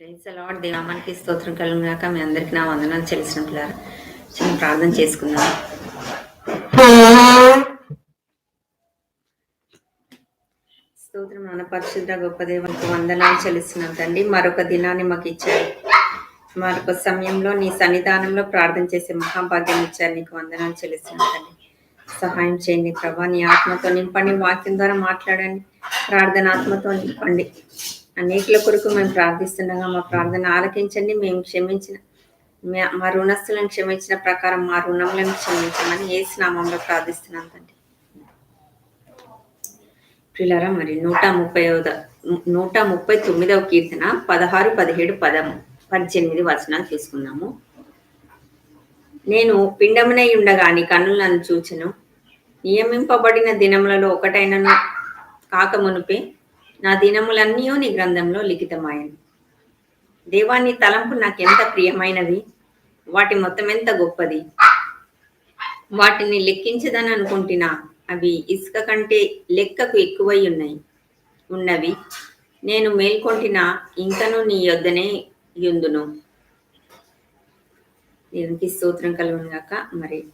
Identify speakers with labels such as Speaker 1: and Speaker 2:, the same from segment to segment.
Speaker 1: Praise lord దేవామానికి స్తోత్రం కలుగుగాక మీ అందరికి నా వందనాలు చెల్లిసిన పిల్లలు చిన్న ప్రార్థన చేసుకుందాం. స్తోత్రం నాన్న పరిశుద్ధ గొప్ప దేవునికి వందనాలు చెల్లిస్తున్నాం తండ్రి. మరొక దినాన్ని మాకు ఇచ్చారు. మరొక సమయంలో నీ సన్నిధానంలో ప్రార్థన చేసే మహాభాగ్యం ఇచ్చారు. నీకు వందనాలు చెల్లిస్తున్నాం తండ్రి. సహాయం చేయండి ప్రభా. నీ ఆత్మతో నింపండి. వాక్యం ద్వారా మాట్లాడండి. ప్రార్థన ఆత్మతో నింపండి. అనేకుల కొరకు మేము ప్రార్థిస్తుండగా మా ప్రార్థన ఆలకించండి. మేము క్షమించిన మా రుణస్తులను క్షమించిన ప్రకారం మా రుణములను క్షమించమని ఏ స్నామంలో ప్రార్థిస్తున్నాం తండ్రి. ప్రిలరా మరి నూట ముప్పై నూట ముప్పై తొమ్మిదవ కీర్తన పదహారు పదిహేడు పదము పద్దెనిమిది వచనాలు తీసుకున్నాము నేను పిండమునై ఉండగా నీ కన్నులు నన్ను చూచను. నియమింపబడిన దినములలో ఒకటైనను కాక మునుపే నా దినములన్నీ నీ గ్రంథంలో లిఖితమాయను. దేవా నీ తలంపు నాకు ఎంత ప్రియమైనవి? వాటి మొత్తం ఎంత గొప్పది. వాటిని లెక్కించదని అనుకుంటున్నా అవి ఇసుక కంటే లెక్కకు ఎక్కువై ఉన్నాయి. ఉన్నవి నేను మేల్కొంటిన ఇంకను నీ యొద్దనే యుందును. దేవునికి స్తోత్రం కలుగునుగాక మరి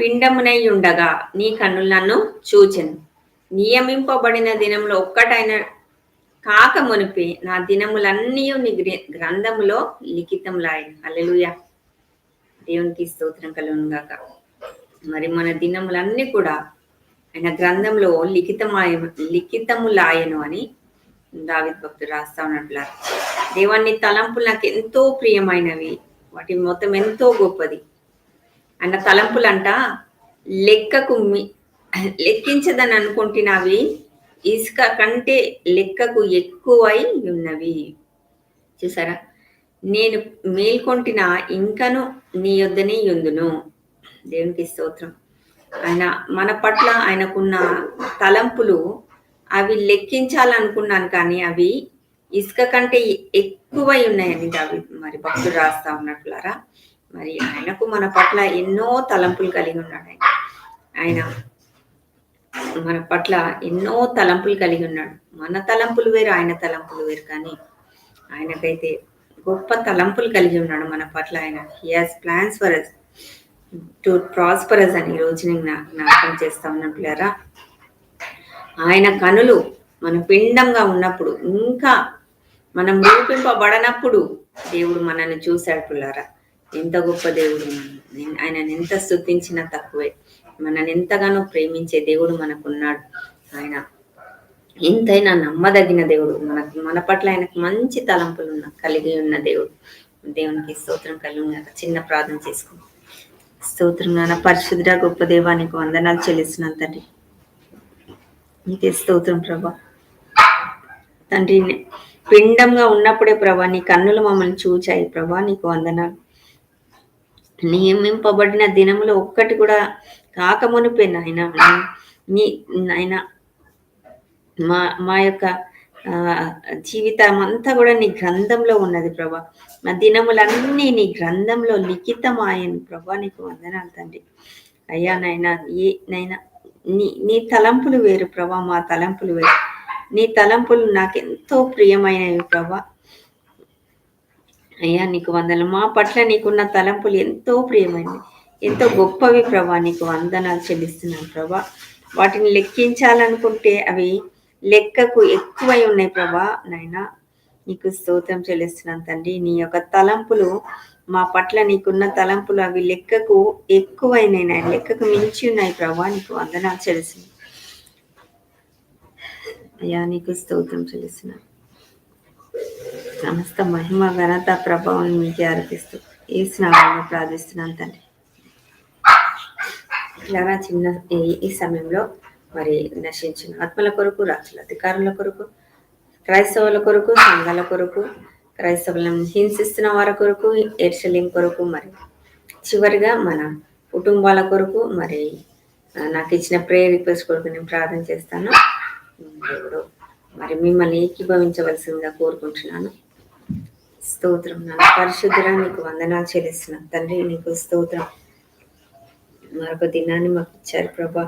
Speaker 1: పిండమునై ఉండగా నీ కన్నులు నన్ను చూచెను. నియమింపబడిన దినంలో ఒక్కటైన కాక మునిపే నా దినములన్నీ నీ గ్రంథములో లిఖితంలాయను అల్లెలుయ దేవునికి స్తోత్రం కలుగునుగాక మరి మన దినములన్నీ కూడా ఆయన గ్రంథంలో లిఖితమాయ లిఖితములాయను అని దావిద్ భక్తుడు రాస్తా ఉన్నట్లు దేవాన్ని తలంపులు నాకు ఎంతో ప్రియమైనవి. వాటి మొత్తం ఎంతో గొప్పది. అన్న తలంపులంట లెక్కకు లెక్కించదని అనుకుంటున్నావి. ఇసుక కంటే లెక్కకు ఎక్కువై ఉన్నవి. చూసారా? నేను మేల్కొంటిన ఇంకను నీ యొద్దనే యుందును దేవునికి స్తోత్రం. ఆయన మన పట్ల ఆయనకున్న తలంపులు అవి లెక్కించాలనుకున్నాను కానీ అవి ఇసుక కంటే ఎక్కువై ఉన్నాయని అవి మరి భక్తుడు రాస్తా ఉన్నట్లురా మరి ఆయనకు మన పట్ల ఎన్నో తలంపులు కలిగి ఉన్నాడు ఆయన. ఆయన మన పట్ల ఎన్నో తలంపులు కలిగి ఉన్నాడు. మన తలంపులు వేరు ఆయన తలంపులు వేరు కానీ ఆయనకైతే గొప్ప తలంపులు కలిగి ఉన్నాడు మన పట్ల ఆయన. He has plans for us to prosperous అని ఈరోజు రోజు నేను జ్ఞాపకం చేస్తా ఉన్నట్లేరా ఆయన కనులు మన పిండంగా ఉన్నప్పుడు ఇంకా మనం రూపింపబడనప్పుడు దేవుడు మనల్ని చూశాడు పిల్లారా. ఎంత గొప్ప దేవుడు ఆయన ఎంత స్థుతించినా తక్కువే. మనల్ని ఎంతగానో ప్రేమించే దేవుడు మనకున్నాడు ఆయన. ఎంతైనా నమ్మదగిన దేవుడు. మనకు మన పట్ల ఆయనకు మంచి తలంపులు ఉన్న కలిగి ఉన్న దేవుడు. దేవునికి స్తోత్రం కలిగి చిన్న ప్రార్థన చేసుకుందాం. స్తోత్రం నాన్న పరిశుద్ధ గొప్ప దేవానికి వందనాలు చెల్లిస్తున్నాను తండ్రి. నీకే స్తోత్రం ప్రభా. తండ్రి పిండంగా ఉన్నప్పుడే ప్రభా నీ కన్నులు మమ్మల్ని చూచాయి ప్రభా నీకు వందనాలు. నియమింపబడిన దినములో ఒక్కటి కూడా కాకమునిపే నాయన నీ నాయన మా మా యొక్క జీవితం అంతా కూడా నీ గ్రంథంలో ఉన్నది ప్రభా. మా దినములన్నీ నీ గ్రంథంలో లిఖితమాయను ప్రభా నీకు వందనాలు తండ్రి. అయ్యా నైనా ఏ నైనా నీ నీ తలంపులు వేరు ప్రభా మా తలంపులు వేరు. నీ తలంపులు నాకు ఎంతో ప్రియమైనవి ప్రభా. అయ్యా నీకు వందలు మా పట్ల నీకున్న తలంపులు ఎంతో ప్రియమైనవి. ఎంతో గొప్పవి ప్రభా నీకు వందనాలు చెల్లిస్తున్నాను ప్రభా. వాటిని లెక్కించాలనుకుంటే అవి లెక్కకు ఎక్కువై ఉన్నాయి ప్రభా నాయన. నీకు స్తోత్రం చెల్లిస్తున్నాను తండ్రి. నీ యొక్క తలంపులు మా పట్ల నీకున్న తలంపులు అవి లెక్కకు ఎక్కువైనాయి నాయన. లెక్కకు మించి ఉన్నాయి ప్రభా నీకు వందనాలు చెల్లిస్తున్నాను. అయ్యా నీకు స్తోత్రం చెల్లిస్తున్నాను. సమస్త మహిమ ఘనత ప్రభావం మీకే అర్పిస్తూ ఏ స్నామంలో ప్రార్థిస్తున్నాను తండ్రి. ఇలాగా చిన్న ఈ- సమయంలో మరి నశించిన ఆత్మల కొరకు రాజుల అధికారుల కొరకు క్రైస్తవుల కొరకు సంఘాల కొరకు క్రైస్తవులను హింసిస్తున్న వారి కొరకు ఎర్షలిం కొరకు మరి. చివరిగా మన కుటుంబాల కొరకు మరి నాకు ఇచ్చిన ప్రేయర్ రిక్వెస్ట్ కొరకు నేను ప్రార్థన చేస్తాను. దేవుడు మరి మిమ్మల్ని ఏకీభవించవలసిందిగా కోరుకుంటున్నాను. స్తోత్రం నా పరిశుద్ధురా నీకు వందనాలు చెల్లిస్తున్నాను తండ్రి నీకు స్తోత్రం. మరొక దినాన్ని మాకు ఇచ్చారు ప్రభా.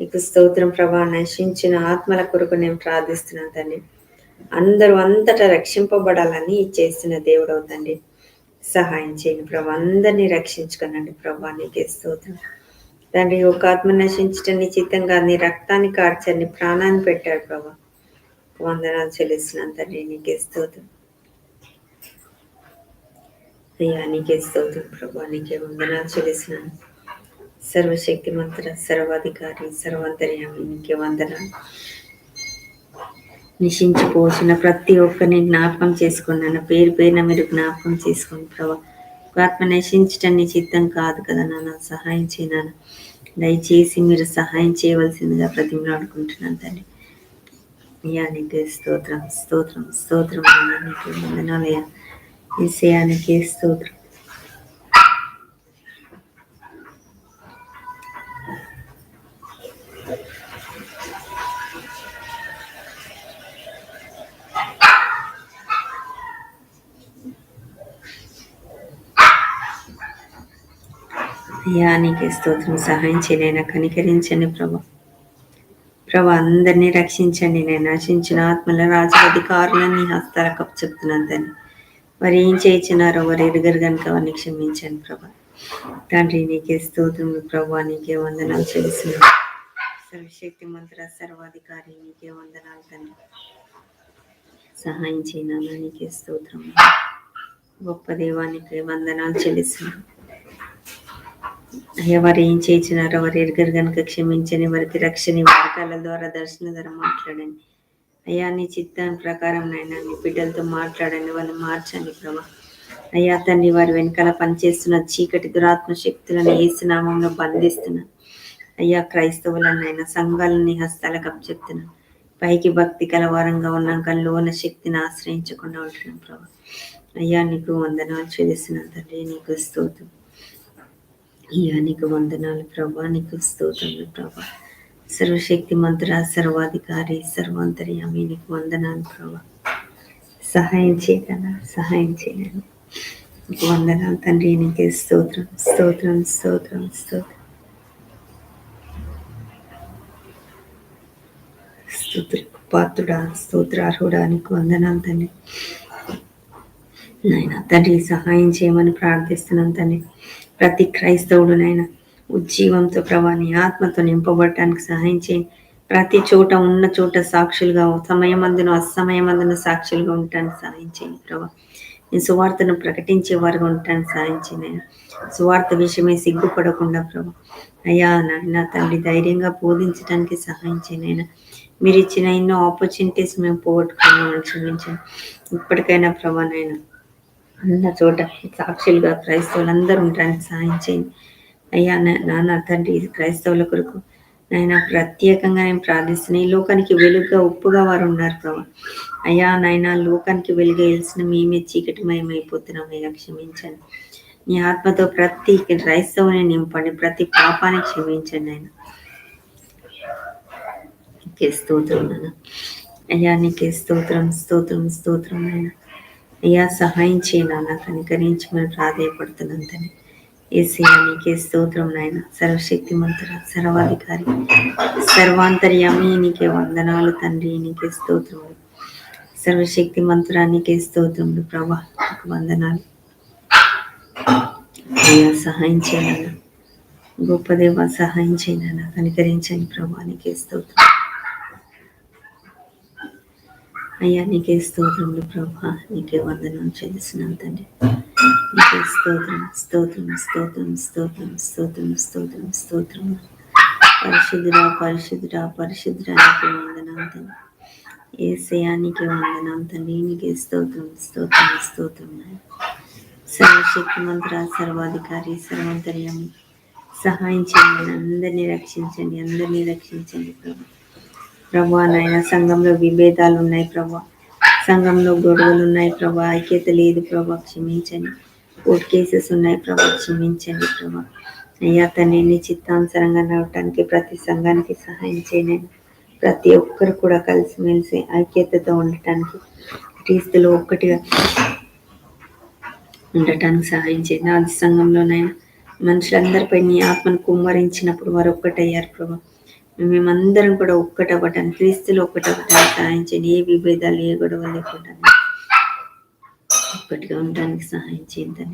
Speaker 1: నీకు స్తోత్రం ప్రభా. నశించిన ఆత్మల కొరకు నేను ప్రార్థిస్తున్నాను తండ్రి. అందరూ అంతటా రక్షింపబడాలని చేస్తున్న దేవుడు అవుతండి సహాయం చేయండి ప్రభా. అందరినీ రక్షించుకోనండి ప్రభా. నీకే స్తోత్రం. తండ్రి ఒక ఆత్మ నశించటం నిశ్చితంగా నీ రక్తాన్ని కార్చని ప్రాణాన్ని పెట్టాడు ప్రభా. వందనాలు చెల్లిస్తున్నాను తండ్రి. నీకే స్తోత్రం. అయ్యా నీకే స్తోత్రం ప్రభా. నీకే వందనాలు చెల్లిస్తున్నాను. సర్వశక్తి మంత్ర సర్వాధికారి సర్వాంతర్యామి నీకే వందనాలు. నిశించిపోసిన ప్రతి ఒక్కరిని జ్ఞాపకం చేసుకున్నాను పేరు పేరున మీరు జ్ఞాపకం చేసుకోండి ప్రభా ఆత్మ నశించటం నీ చిత్తం కాదు కదా నాన్న సహాయం చేయనాను దయచేసి మీరు సహాయం చేయవలసిందిగా ప్రతిమలాడుకుంటున్నాను తండ్రి. అయ్యా నీకే స్తోత్రం స్తోత్రం స్తోత్రం. వందనాలయ్యా ఈసయానికి స్తోత్రం. అయ్యా నీకే స్తోత్రం సహాయం చేయనైనా కనికరించండి ప్రభా. ప్రభా అందరినీ రక్షించండి. నేను నశించిన ఆత్మల రాజు అధికారులని హస్తాలకు చెప్తున్నాను దాన్ని వారు ఏం చేయించినారో వారు ఎదుగరు కనుక వారిని క్షమించండి ప్రభా. తండ్రి నీకే స్తోత్రం ప్రభా. నీకే వందనాలు చేస్తున్నాను సర్వశక్తి మంత్ర సర్వాధికారి నీకే వందనాలు తండ్రి. సహాయం చేయనా నీకే స్తోత్రం గొప్ప దేవానికి వందనాలు చెల్లిస్తున్నాను అయ్యా ఎవరు ఏం చేసినారో వారు ఎరుగరు కనుక క్షమించని వారికి రక్షణ వారి ద్వారా దర్శన ద్వారా మాట్లాడండి. అయ్యా నీ చిత్తాన్ని ప్రకారం నైనా నీ బిడ్డలతో మాట్లాడండి వాళ్ళు మార్చండి ప్రభా. అయ్యా తండ్రి వారి వెనకాల పనిచేస్తున్న చీకటి దురాత్మ శక్తులను ఏసునామంలో బంధిస్తున్నాను అయ్యా క్రైస్తవులను ఆయన సంఘాలని హస్తాలకు చెప్తున్నాను పైకి భక్తి కలవారంగా ఉన్నాక లోన శక్తిని ఆశ్రయించకుండా ఉంటున్నాను ప్రభా. అయ్యా నీకు వందనాలు చెల్లిస్తున్నాను తండ్రి నీకు స్తోత్రం. అయ్యా నీకు వందనాలు ప్రభా నీకు స్తోత్రములు ప్రభా. సర్వశక్తి మంత్ర సర్వాధికారి సర్వాంతర్యామి నీకు వందనాలు ప్రభా. సహాయం చేయగల సహాయం చేయలేను. నీకు వందనాలు తండ్రి నీకే స్తోత్రం స్తోత్రం స్తోత్రం స్తోత్రం. స్తోత్రకు పాత్రుడా స్తోత్రార్హుడా నీకు వందనాలు తండ్రి. నాయన తండ్రి సహాయం చేయమని ప్రార్థిస్తున్నాను తండ్రి. ప్రతి క్రైస్తవుడునైనా ఉజ్జీవంతో ప్రభా నీ ఆత్మతో నింపబడటానికి సహాయం చేయండి ప్రతి చోట ఉన్న చోట సాక్షులుగా సమయమందును అసమయమందును సాక్షులుగా ఉండటానికి సహాయం చేయండి ప్రభా. నేను సువార్తను ప్రకటించే వారుగా ఉండటానికి సహాయం చేయండి సువార్త విషయమే సిగ్గుపడకుండా ప్రభా. అయ్యా నాయన తండ్రి ధైర్యంగా బోధించడానికి సహాయం చేయనైనా మీరు ఇచ్చిన ఎన్నో ఆపర్చునిటీస్ మేము పోగొట్టుకున్నామని క్షమించండి. ఇప్పటికైనా ప్రభా నైనా అన్న చోట సాక్షులుగా క్రైస్తవులందరూ ఉండడానికి సాయం చేయండి. అయ్యా నాన్న తండ్రి క్రైస్తవుల కొరకు నాయన ప్రత్యేకంగా నేను ప్రార్థిస్తున్నాను ఈ లోకానికి వెలుగుగా ఉప్పుగా వారు ఉన్నారు ప్రభా. అయ్యా నాయన లోకానికి వెలుగు వెలిసిన మేమే చీకటిమయమైపోతున్నాం. అయ్యా క్షమించండి. నీ ఆత్మతో ప్రతి క్రైస్తవుని నింపండి ప్రతి పాపాన్ని క్షమించండి ఆయన నీకే స్తోత్రం అయ్యా నీకే స్తోత్రం స్తోత్రం స్తోత్రం అయినా అయ్యా సహాయం చేయనా కనికరించి మనం ప్రాధాయపడుతున్నాం తని ఏసయ్యా నీకే స్తోత్రం నాయన. సర్వశక్తి మంత్ర సర్వాధికారి సర్వాంతర్యామి నీకే వందనాలు తండ్రి నీకే స్తోత్రములు. సర్వశక్తి మంత్రానికే స్తోత్రములు ప్రభా నీకు వందనాలు. అయ్యా సహాయం చేయాలన్నా గొప్ప దేవ సహాయం చేయనన్నా కనికరించండి ప్రభా నీకే స్తోత్రం. అయ్యా నీకే స్తోత్రములు ప్రభా. నీకే వందనం చెల్లిస్తున్నాను తండ్రి. నీకే స్తోత్రం స్తోత్రం స్తోత్రం స్తోత్రం స్తోత్రం స్తోత్రం స్తోత్రం. పరిశుద్ధురా పరిశుద్ధురా పరిశుద్ధురా నీకే వందనం తండ్రి. ఏ శయానికి వందనం తండ్రి. నీకే స్తోత్రం స్తోత్రం స్తోత్రం. సర్వశక్తి మంత్ర సర్వాధికారి సర్వంతర్యము. సహాయం చేయండి అందరినీ రక్షించండి అందరినీ రక్షించండి ప్రభు. ప్రభా నాయన సంఘంలో విభేదాలు ఉన్నాయి ప్రభా. సంఘంలో గొడవలు ఉన్నాయి ప్రభా. ఐక్యత లేదు ప్రభా. క్షమించండి. కోర్టు కేసెస్ ఉన్నాయి ప్రభా. క్షమించండి ప్రభా. అయ్యా తనని చిత్తానుసరంగా నడవటానికి ప్రతి సంఘానికి సహాయం చేయండి ప్రతి ఒక్కరు కూడా కలిసిమెలిసి ఐక్యతతో ఉండటానికి క్రీస్తులు ఒక్కటిగా ఉండటానికి సహాయం చేయండి. ఆది సంఘంలోనైనా మనుషులందరిపై నీ ఆత్మను కుమ్మరించినప్పుడు వారు ఒక్కటయ్యారు ప్రభా. మేమందరం కూడా ఒక్కటవ్వటానికి క్రీస్తులు ఒక్కటవ్వటానికి సహాయం చేయండి ఏ విభేదాలు ఏ గొడవ లేకుండా ఒక్కటిగా ఉండడానికి సహాయం చేయండి.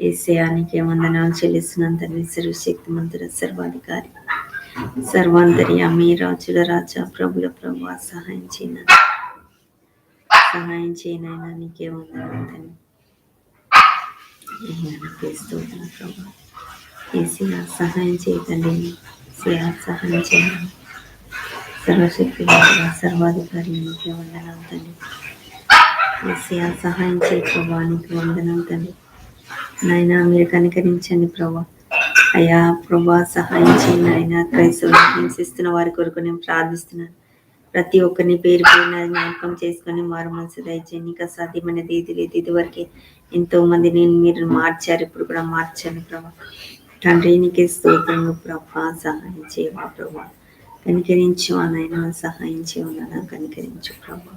Speaker 1: ఏసయానికి వందనాలు చెల్లిస్తున్నాను తండ్రి. సర్వశక్తి మంత్ర సర్వాధికారి సర్వాంతర్యామి రాజుల రాజా ప్రభుల ప్రభు సహాయం చేయను సహాయం చేయనైనా నీకే వందనాలు తండ్రి. స్తోత్రం సహాయం చేయతండి ఏసీఆ సహాయం చేయండి సర్వశక్తి సర్వాధికారి నీకే వందనాలు తండ్రి ఏసీఆ సహాయం చేయ ప్రభా నీకు వందనాలు తండ్రి. నాయన మీరు కనికరించండి ప్రభా. అయ్యా ప్రభా సహాయం చేయండి ఆయన క్రైస్తవులు హింసిస్తున్న వారి కొరకు నేను ప్రార్థిస్తున్నాను. ప్రతి ఒక్కరిని పేరు పేరున జ్ఞాపకం చేసుకొని మారు మనసు దయచేయండి. ఇంకా సాధ్యమైనది ఇది లేదు ఇదివరకే ఎంతో మందిని మీరు మార్చారు ఇప్పుడు కూడా మార్చండి ప్రభా. తండ్రి నీకే స్తోత్రము ప్రభా. సహాయం చేయవా ప్రభా. కనికరించు అనైనా సహాయం చేయమన్నా కనికరించు ప్రభా.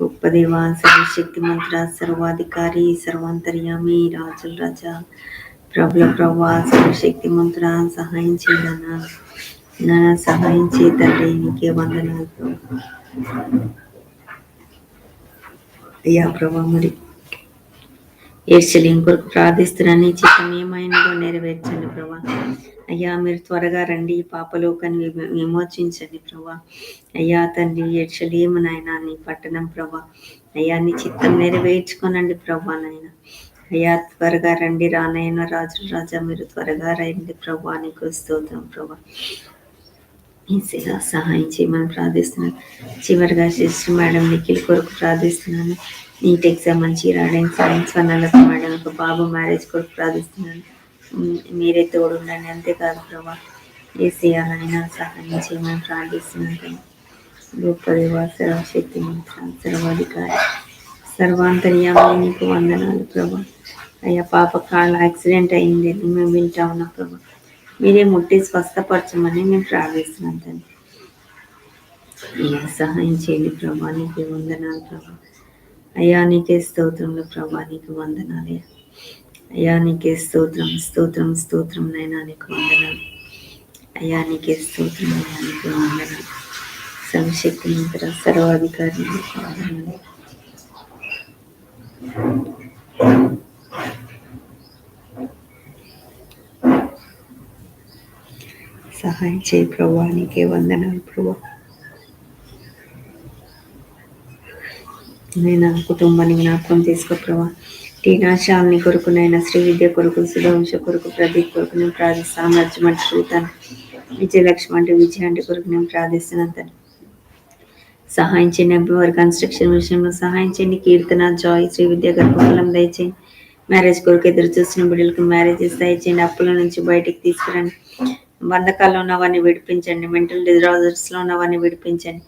Speaker 1: గొప్ప దేవ సర్వశక్తి మంత్ర సర్వాధికారి సర్వాంతర్యామి రాజుల రాజా. ప్రభుల ప్రభా సర్వశక్తి మంత్ర సహాయం చేయనా నా సహాయం తండ్రి నీకే వందనాలు అయ్యా ప్రభా మరి ఏడ్చలేం కొరకు ప్రార్థిస్తున్నాను. చిత్తం ఏమైనా నెరవేర్చండి ప్రభా. అయ్యా మీరు త్వరగా రండి. పాపలోకాన్ని విమోచించండి ప్రభా. అయ్యా తండ్రి ఏడ్చలేము నాయన నీ పట్టణం ప్రభా. అయ్యా నీ చిత్తం నెరవేర్చుకోనండి ప్రభా నాయన. అయ్యా త్వరగా రండి. రానయ్యన రాజు రాజా మీరు త్వరగా రండి ప్రభా. నీకు స్తోత్రం ప్రభా. ఈసీగా సహాయం చేయమని ప్రార్థిస్తున్నాను. చివరిగా సిస్టర్ మేడం నిఖిల్ కొరకు ప్రార్థిస్తున్నాను నీట్ ఎగ్జామ్ మంచి రాయడానికి సైన్స్ వనాలకు మేడం ఒక బాబు మ్యారేజ్ కొరకు ప్రార్థిస్తున్నాను మీరే తోడుండండి అంతేకాదు ప్రభా. ఏసీఆర్నైనా సహాయం చేయమని ప్రార్థిస్తున్నాను. గొప్ప దేవ సర్వశక్తి మంత్రం సర్వాధికారి సర్వాంతర్యామి నీకు వందనాలు ప్రభా. అయ్యా పాప కాళ్ళ యాక్సిడెంట్ అయింది మేము వింటా ఉన్నాం ప్రభా. మీరే ముట్టి స్వస్థపరచమని మేము ప్రార్థిస్తున్నాం తండ్రి. అయ్యా సహాయం చేయండి ప్రభా నీకు వందనాలు ప్రభా. అయ్యా నీకే స్తోత్రంలో ప్రభా నీకు వందనాలయ్యా అయ్యా. నీకే స్తోత్రం స్తోత్రం స్తోత్రం నైనా నీకు వందనాలు. అయ్యా నీకే స్తోత్రం అయ్యా నీకు వందనాలు. సర్వశక్తి మంత్ర సర్వాధికారి నీకు వందనాలు సహాయం చేయి ప్రభా. నీకే వందనాలు ప్రభా. నేను కుటుంబాన్ని జ్ఞాపకం చేసుకో ప్రభా. టీనా శాలిని కొరకు నైనా శ్రీ విద్య కొరకు సుధవంశ కొరకు ప్రదీప్ కొరకు నేను ప్రార్థిస్తాను నర్జమంటి చూతాను విజయలక్ష్మి అంటే విజయ కొరకు నేను ప్రార్థిస్తున్నాను తను సహాయం చేయండి వారి కన్స్ట్రక్షన్ విషయంలో సహాయం చేయండి. కీర్తన జాయ్ శ్రీ విద్య గర్భఫలం దయచేయండి. మ్యారేజ్ కొరకు ఎదురు చూస్తున్న బిడ్డలకు మ్యారేజెస్ దయచేయండి. అప్పుల నుంచి బయటికి తీసుకురండి. బంధకాల్లో ఉన్నవన్నీ విడిపించండి మెంటల్ డిజార్డర్స్లో ఉన్నవన్నీ విడిపించండి.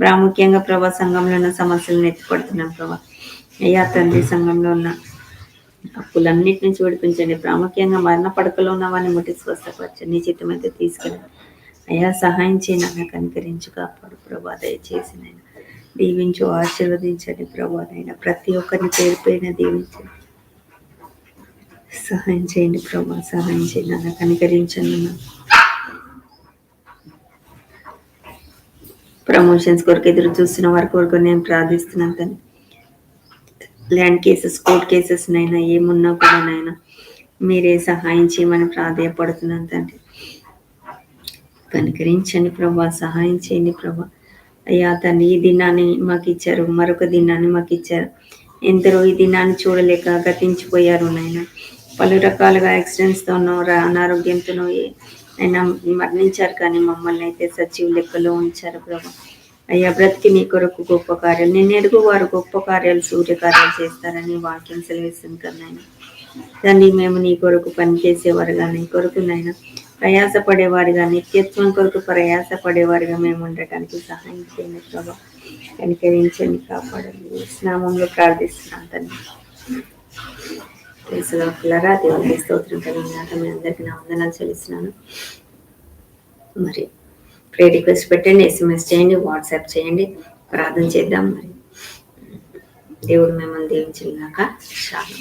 Speaker 1: ప్రాముఖ్యంగా ప్రభా సంఘంలో ఉన్న సమస్యలను ఎత్తిపడుతున్నాం ప్రభా. అయ్యా తండ్రి సంఘంలో ఉన్న అప్పులన్నిటి నుంచి విడిపించండి. ప్రాముఖ్యంగా మరణ పడకలో ఉన్నవాన్ని ముట్టి స్వస్థపరచండి. నీ చిత్తమైతే తీసుకెళ్ళండి తీసుకెళ్ళి అయ్యా సహాయం చేయను కనికరించు కాపాడు ప్రభా దయచేసి నేను దీవించు ఆశీర్వదించండి ప్రభానైనా ప్రతి ఒక్కరిని పేరు పైన దీవించండి. సహాయం చేయండి ప్రభా సహాయం చేయండి. అన్న కనికరించండి ప్రమోషన్స్ కొరకు ఎదురు చూస్తున్న వారి కొరకు నేను ప్రార్థిస్తున్నాను తను ల్యాండ్ కేసెస్ కోర్ట్ కేసెస్ నైనా ఏమున్నా కూడా నైనా మీరే సహాయం చేయమని ప్రాధాయపడుతున్నాను తండ్రి. కనికరించండి ప్రభా సహాయం చేయండి ప్రభా. అయ్యా తండ్రి ఈ దినాన్ని మాకు ఇచ్చారు మరొక దినాన్ని మాకు ఇచ్చారు. ఎందరో ఈ దినాన్ని చూడలేక గతించిపోయారు నాయన పలు రకాలుగా యాక్సిడెంట్స్తోనో అనారోగ్యంతోనో అయినా మరణించారు కానీ మమ్మల్ని అయితే సచివ లెక్కలో ఉంచారు ప్రభా. అయ్యా బ్రతికి నీ కొరకు గొప్ప కార్యాలు నేను ఎరుగు వారు గొప్ప కార్యాలు సూర్య కార్యాలు చేస్తారని వాక్యం సెలవిస్తుంది కదా దాన్ని మేము నీ కొరకు పనిచేసేవారుగా నీ కొరకు నైనా ప్రయాసపడేవారుగా నిత్యత్వం కొరకు ప్రయాసపడేవారుగా మేము ఉండటానికి సహాయం చేయండి ప్రభా. కనికరించండి కాపాడండి. స్నామంలో ప్రార్థిస్తున్నాను తండ్రి. తెలుసులరా దేవునికి స్తోత్రం కలిగినాక మీ అందరికీ నా వందనాలు చెల్లిస్తున్నాను. మరి ప్రే రిక్వెస్ట్ పెట్టండి ఎస్ఎంఎస్ చేయండి వాట్సాప్ చేయండి ప్రార్థన చేద్దాం మరి. దేవుడు మిమ్మల్ని దీవించినాక చాలా